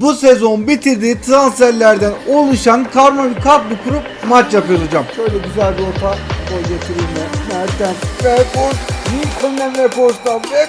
Bu sezon bitirdiği transferlerden oluşan karma bir kadro kurup maç yapıyoruz hocam. Şöyle güzel bir orta gol getirilme. Mertens ve Post. Lincoln'den ve Post'tan ve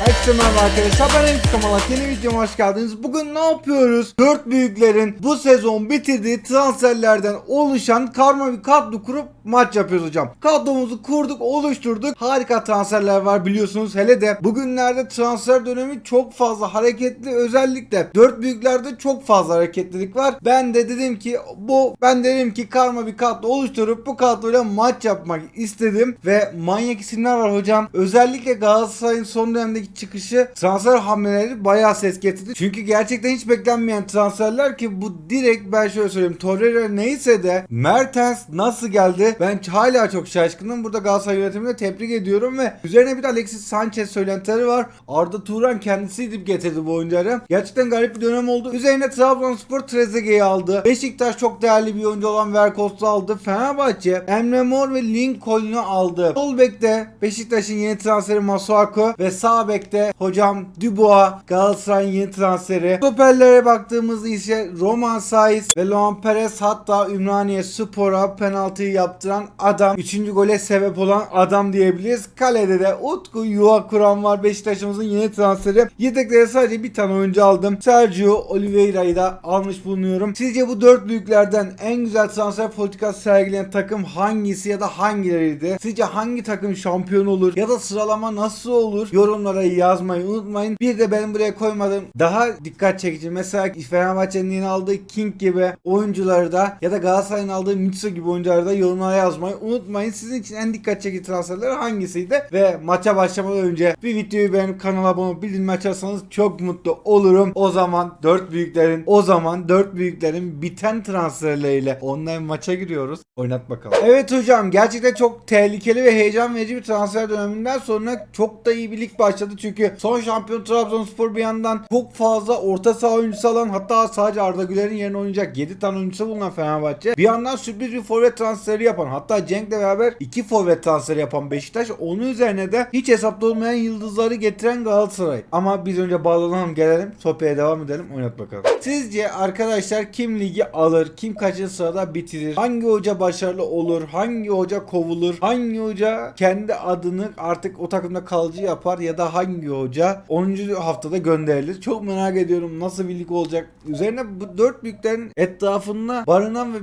Herkese merhaba arkadaşlar ben Elif Kamalak yeni videoma hoş geldiniz. Bugün ne yapıyoruz? Dört büyüklerin bu sezon bitirdiği transferlerden oluşan karma bir kadro kurup maç yapıyoruz hocam. Kadromuzu kurduk, oluşturduk. Harika transferler var biliyorsunuz. Hele de bugünlerde transfer dönemi çok fazla hareketli. Özellikle dört büyüklerde çok fazla hareketlilik var. Ben de dedim ki bu ben dedim ki karma bir kadro oluşturup bu kadroyla maç yapmak istedim ve manyak isimler var hocam. Özellikle Galatasaray'ın son dönemdeki çıkışı transfer hamleleri bayağı ses getirdi. Çünkü gerçekten hiç beklenmeyen transferler ki bu direkt ben şöyle söyleyeyim. Torreira neyse de Mertens nasıl geldi? Ben hala çok şaşkınım. Burada Galatasaray yönetimine tebrik ediyorum ve üzerine bir de Alexis Sanchez söylentileri var. Arda Turan kendisi gidip getirdi bu oyuncuları. Gerçekten garip bir dönem oldu. Üzerine Trabzonspor Trezeguet'i aldı. Beşiktaş çok değerli bir oyuncu olan Verkos'u aldı. Fenerbahçe Emre Mor ve Lincoln'u aldı. Sol bekte Beşiktaş'ın yeni transferi Masuaku ve sağ bekte hocam Dubois Galatasaray'ın yeni transferi. Stoperlere baktığımızda ise Roman Saiz ve Luan Perez hatta Ümraniye Spor'a penaltıyı yaptıran adam. Üçüncü gole sebep olan adam diyebiliriz. Kalede de Utku Yuva Kuran var. Beşiktaş'ımızın yeni transferi. Yedeklere sadece bir tane oyuncu aldım. Sergio Oliveira'yı da almış bulunuyorum. Sizce bu dört büyüklerden en güzel transfer politikası sergileyen takım hangisi ya da hangileriydi? Sizce hangi takım şampiyon olur? Ya da sıralama nasıl olur? Yorumlara yazmayı unutmayın. Bir de benim buraya koymadığım daha dikkat çekici. Mesela Fenerbahçe'nin aldığı King gibi oyuncuları da ya da Galatasaray'ın aldığı Mitsu gibi oyuncuları da yorumlara yazmayı unutmayın. Sizin için en dikkat çekici transferler hangisiydi? Ve maça başlamadan önce bir videoyu beğenip kanala abone olup bildirim açarsanız çok mutlu olurum. O zaman dört büyüklerin o zaman dört büyüklerin biten transferleriyle online maça giriyoruz. Oynat bakalım. Evet hocam gerçekten çok tehlikeli ve heyecan verici bir transfer döneminden sonra çok da iyi bir lig başladı. Çünkü son şampiyon Trabzonspor bir yandan çok fazla orta saha oyuncusu alan hatta sadece Arda Güler'in yerine oynayacak 7 tane oyuncusu bulunan Fenerbahçe. Bir yandan sürpriz bir forvet transferi yapan hatta Cenk'le beraber 2 forvet transferi yapan Beşiktaş. Onun üzerine de hiç hesapta olmayan yıldızları getiren Galatasaray. Ama biz önce bağlanalım gelelim sohbete devam edelim oynat bakalım. Sizce arkadaşlar kim ligi alır? Kim kaçıncı sırada bitirir? Hangi hoca başarılı olur? Hangi hoca kovulur? Hangi hoca kendi adını artık o takımda kalıcı yapar ya da hangi hoca 10. haftada gönderilir? Çok merak ediyorum nasıl bir lig olacak. Üzerine bu dört büyüklerin etrafında barınan ve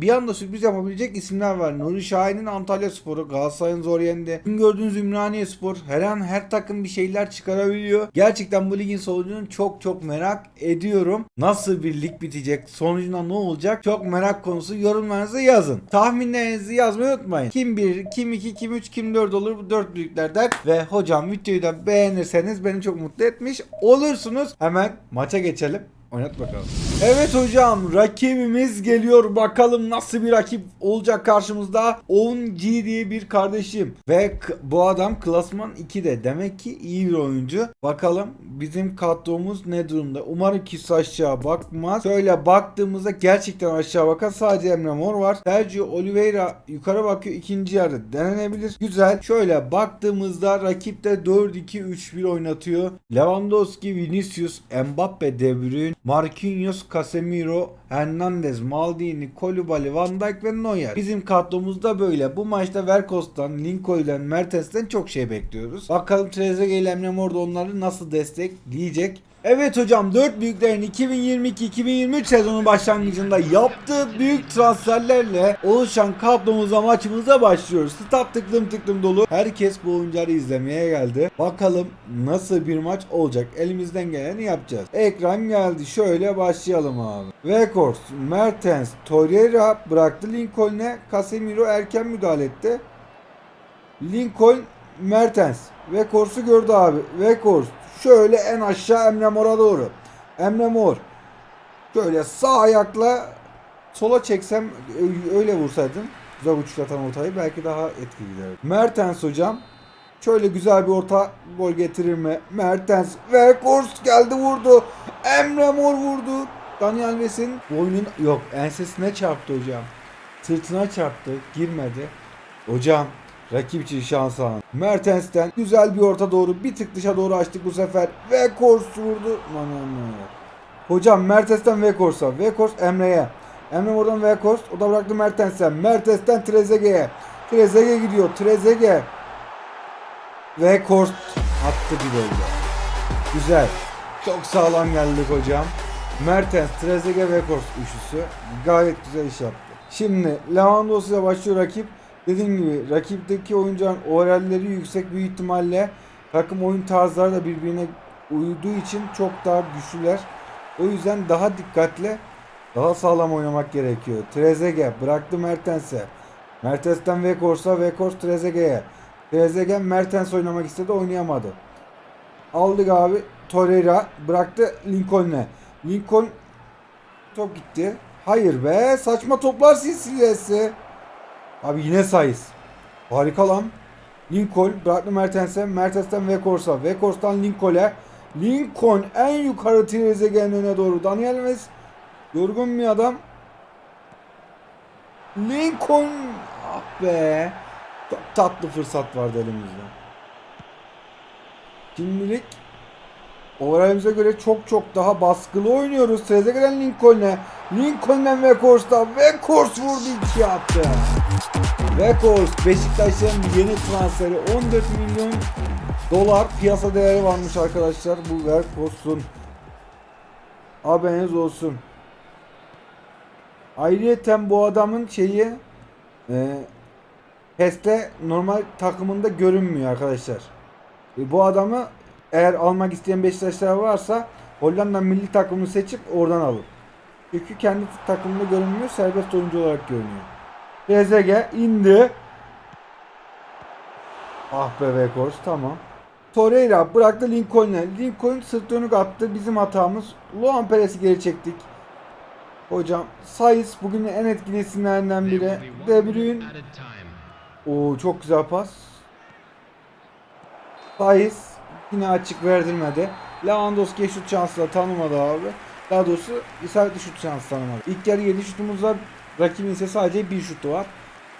bir anda sürpriz yapabilecek isimler var. Nuri Şahin'in Antalya Sporu, Galatasaray'ın zor yendi. Bugün gördüğünüz Ümraniye Spor her an her takım bir şeyler çıkarabiliyor. Gerçekten bu ligin sonucunu çok çok merak ediyorum. Nasıl bir lig bitecek? Sonucunda ne olacak? Çok merak konusu. Yorumlarınızı yazın. Tahminlerinizi yazmayı unutmayın. Kim 1, kim 2, kim 3, kim 4 olur bu 4 büyüklerden. Ve hocam videoyu da beğenirseniz beni çok mutlu etmiş olursunuz. Hemen maça geçelim. Oynat bakalım. Evet hocam rakibimiz geliyor. Bakalım nasıl bir rakip olacak karşımızda. 10G diye bir kardeşim. Ve bu adam klasman 2'de. Demek ki iyi bir oyuncu. Bakalım bizim kadromuz ne durumda. Umarım ki aşağı bakmaz. Şöyle baktığımızda gerçekten aşağı bakan sadece Emre Mor var. Sergio Oliveira yukarı bakıyor. ikinci yarı denenebilir. Güzel. Şöyle baktığımızda rakipte 4-2-3-1 oynatıyor. Lewandowski, Vinicius, Mbappe, De Bruyne, Marquinhos, Casemiro, Hernandez, Maldini, Koulibaly, Van Dijk ve Neuer. Bizim kadromuzda böyle. Bu maçta Verkos'tan, Lincoln'dan, Mertens'ten çok şey bekliyoruz. Bakalım Trezeguet ile Emre Mor onları nasıl destekleyecek. Evet hocam 4 büyüklerin 2022-2023 sezonu başlangıcında yaptığı büyük transferlerle oluşan kadromuza maçımıza başlıyoruz. Stat tıklım tıklım dolu. Herkes bu oyuncuları izlemeye geldi. Bakalım nasıl bir maç olacak. Elimizden geleni yapacağız. Ekran geldi. Şöyle başlayalım abi. Vekors, Mertens, Torreira bıraktı Lincoln'e. Casemiro erken müdahale etti. Lincoln Mertens. Vekors'u gördü abi. Vekors şöyle en aşağı Emre Mor'a doğru. Emre Mor. Şöyle sağ ayakla sola çeksem ö- öyle vursaydım. Güzel uçlatan ortayı belki daha etkili giderdi. Mertens hocam. Şöyle güzel bir orta gol getirir mi? Mertens. Vekors geldi vurdu. Emre Mor vurdu. Daniel Alves'in boynun yok ensesine çarptı hocam. Sırtına çarptı. Girmedi. Hocam Rakip için şans an. Mertens'ten güzel bir orta doğru bir tık dışa doğru açtık bu sefer. Ve Kors vurdu. Lan. Hocam Mertens'ten Vekors'a. Vekors Emre'ye. Emre oradan Vekors. O da bıraktı Mertens'e. Mertens'ten Trezeguet'e. Trezeguet gidiyor. Trezeguet. Vekors attı bir golle. Güzel. Çok sağlam geldik hocam. Mertens, Trezeguet, Vekors üçlüsü gayet güzel iş yaptı. Şimdi Lewandowski'ye başlıyor rakip. Dediğim gibi rakipteki oyuncuların oralleri yüksek büyük ihtimalle takım oyun tarzları da birbirine uyduğu için çok daha güçlüler. O yüzden daha dikkatli, daha sağlam oynamak gerekiyor. Trezeguet bıraktı Mertens'e. Mertens'ten Vekors'a, Vekors Trezeguet'e. Trezeguet Mertens oynamak istedi, oynayamadı. Aldık abi. Torreira bıraktı Lincoln'e. Lincoln top gitti. Hayır be, saçma toplar silsilesi. Abi yine sayız. Harika lan. Lincoln bıraktı Mertens'e. Mertens'ten Vekors'a. Vekors'tan Lincoln'e. Lincoln en yukarı Trezeguet'in önüne doğru. Daniel Alves yorgun bir adam. Lincoln ah be. Çok tatlı fırsat vardı elimizde. Şimdilik Overall'imize göre çok çok daha baskılı oynuyoruz. Trezeguet'den Lincoln'e. Lincoln'den Vekors'ta. Vekors vurdu iki attı. Vekors Beşiktaş'ın yeni transferi 14 milyon dolar piyasa değeri varmış arkadaşlar bu Vekors'un. Haberiniz olsun. Ayrıyeten bu adamın şeyi e, PES'te normal takımında görünmüyor arkadaşlar. E, bu adamı eğer almak isteyen Beşiktaşlar varsa Hollanda milli takımını seçip oradan alın. Çünkü kendi takımında görünmüyor, serbest oyuncu olarak görünüyor. Rezege indi. Ah be Vekors tamam. Torreira bıraktı Lincoln'e. Lincoln sırt dönük attı. Bizim hatamız. Luan Perez'i geri çektik. Hocam Saiz bugün en etkili isimlerinden biri. De Bruyne. Oo çok güzel pas. Saiz yine açık verdirmedi. Lewandowski şut şansla tanımadı abi. Daha doğrusu isabetli şut şansı tanımadı. İlk yarı 7 şutumuz var. Rakibin ise sadece bir şutu var.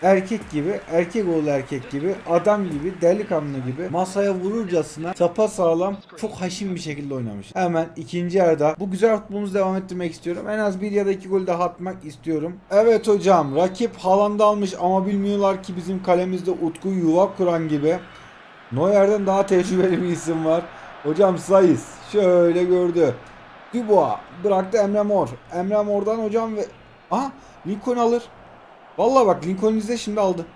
Erkek gibi, erkek oğlu erkek gibi, adam gibi, delikanlı gibi masaya vururcasına sapa sağlam, çok haşin bir şekilde oynamış. Hemen ikinci yarıda bu güzel futbolumuzu devam ettirmek istiyorum. En az bir ya da iki gol daha atmak istiyorum. Evet hocam, rakip Haaland'ı almış ama bilmiyorlar ki bizim kalemizde Utku yuva kuran gibi. Neuer'den daha tecrübeli bir isim var. Hocam Sayıs şöyle gördü. Dubois bıraktı Emre Mor. Emre Mor'dan hocam ve... Aha Lincoln alır. Vallahi bak Lincoln izle şimdi aldı.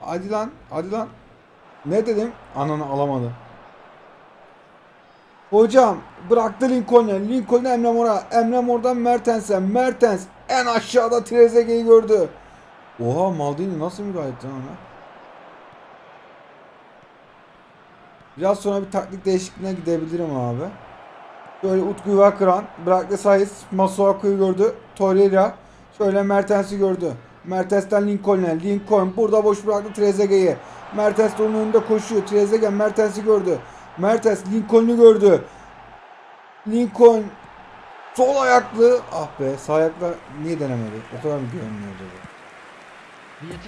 Hadi lan hadi lan. Ne dedim? Ananı alamadı. Hocam bıraktı Lincoln'e. Lincoln'e Emre Mor'a. Emre Mor'dan Mertens'e. Mertens en aşağıda Trezeguet'i gördü. Oha Maldini nasıl müdahale etti ona? Biraz sonra bir taktik değişikliğine gidebilirim abi. Şöyle Utku Yuva bıraktı Saiz, Masuaku'yu gördü. Torreira şöyle Mertens'i gördü. Mertens'ten Lincoln'e. Lincoln burada boş bıraktı Trezeguet'i. Mertens de onun önünde koşuyor. Trezeguet Mertens'i gördü. Mertens Lincoln'u gördü. Lincoln sol ayaklı. Ah be sağ ayakla niye denemedi? O kadar mı güvenmiyordu?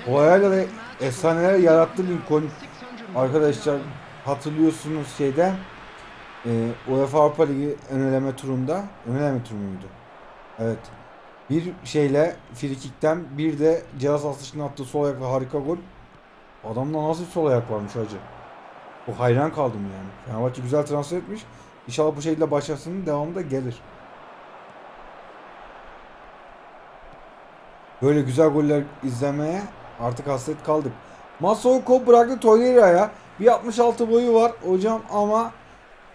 O ayağıyla efsaneler yarattı Lincoln. Arkadaşlar hatırlıyorsunuz şeyde e, UEFA Avrupa Ligi öneleme turunda öneleme turu muydu? Evet. Bir şeyle frikikten bir de cihaz atışına attığı sol ayakla harika gol. Adamda nasıl sol ayak varmış hacı. O hayran kaldım yani. Fenerbahçe güzel transfer etmiş. İnşallah bu şekilde başlasın devamı da gelir. Böyle güzel goller izlemeye artık hasret kaldık. Masoko bıraktı Torreira'ya. Bir 66 boyu var hocam ama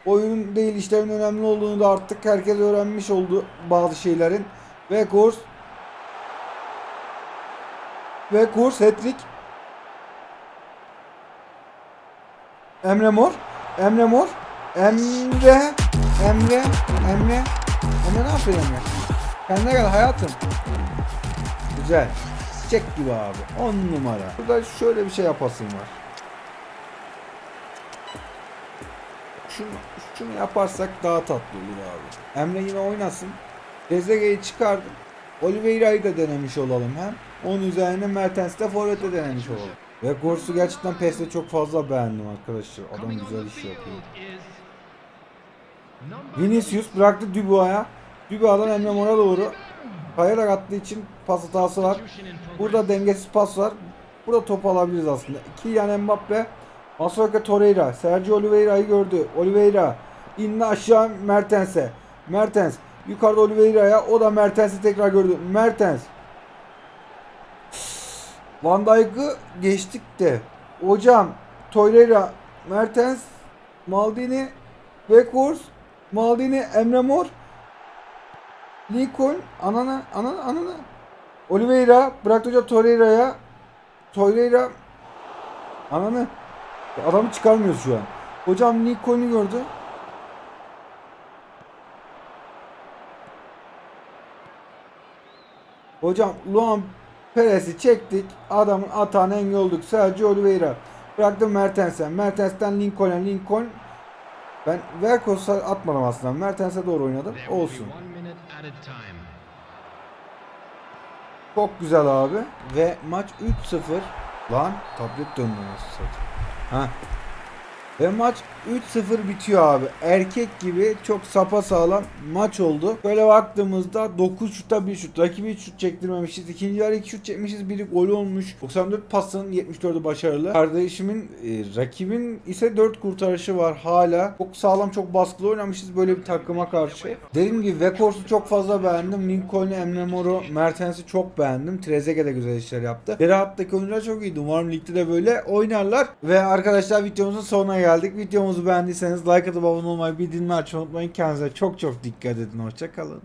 oyunun değil işlerin önemli olduğunu da artık herkes öğrenmiş oldu bazı şeylerin. Ve kurs ve kurs hat-trick Emre Mor Emre Mor Emre Emre Emre Emre ne yapıyor Emre? Kendine gel hayatım. Güzel. Çiçek gibi abi. 10 numara. Burada şöyle bir şey yapasın var. Şunu, şunu yaparsak daha tatlı olur abi. Emre yine oynasın. Trezeguet'i çıkardım. Oliveira'yı da denemiş olalım hem. Onun üzerine Mertens'i de forvete denemiş olalım. Ve Gors'u gerçekten PES'te çok fazla beğendim arkadaşlar. Adam güzel iş yapıyor. Vinicius bıraktı Dubois'a. Dubois'dan Emre Mor'a doğru. Kayarak attığı için pas hatası var. Burada dengesiz pas var. Burada top alabiliriz aslında. Kylian Mbappe. Masuaka Torreira. Sergio Oliveira'yı gördü. Oliveira. indi aşağı Mertens'e. Mertens. Yukarıda Oliveira'ya. O da Mertens'i tekrar gördü. Mertens. Van Dijk'ı geçtik de. Hocam. Torreira. Mertens. Maldini. Weghorst. Maldini. Emre Mor. Lincoln. Anana. Anana. Anana. Oliveira. Bıraktı hoca Torreira'ya. Torreira. Ananı. Adamı çıkarmıyoruz şu an. Hocam Lincoln'u gördü. Hocam Luan Perez'i çektik. Adamın atağına engel olduk. Sergio Oliveira. Bıraktım Mertens'e. Mertens'ten Lincoln'a. Lincoln. Ben Verkos'a atmadım aslında. Mertens'e doğru oynadım. Olsun. Çok güzel abi. Ve maç 3-0. Lan tablet döndü nasıl satayım. 啊。Ve maç 3-0 bitiyor abi. Erkek gibi çok sapa sağlam maç oldu. Böyle baktığımızda 9 şutta 1 şut. Rakibi hiç şut çektirmemişiz. İkinci yarı 2 şut çekmişiz. Biri gol olmuş. 94 pasın 74'ü başarılı. Kardeşimin e, rakibin ise 4 kurtarışı var hala. Çok sağlam çok baskılı oynamışız böyle bir takıma karşı. Dediğim gibi Vekors'u çok fazla beğendim. Lincoln'u, Emre Mor'u, Mertens'i çok beğendim. Trezeguet de güzel işler yaptı. Geri hattaki oyuncular çok iyiydi. Umarım ligde de böyle oynarlar. Ve arkadaşlar videomuzun sonuna geldik. Videomuzu beğendiyseniz like atıp abone olmayı, bildirimleri açmayı unutmayın. Kendinize çok çok dikkat edin. Hoşçakalın.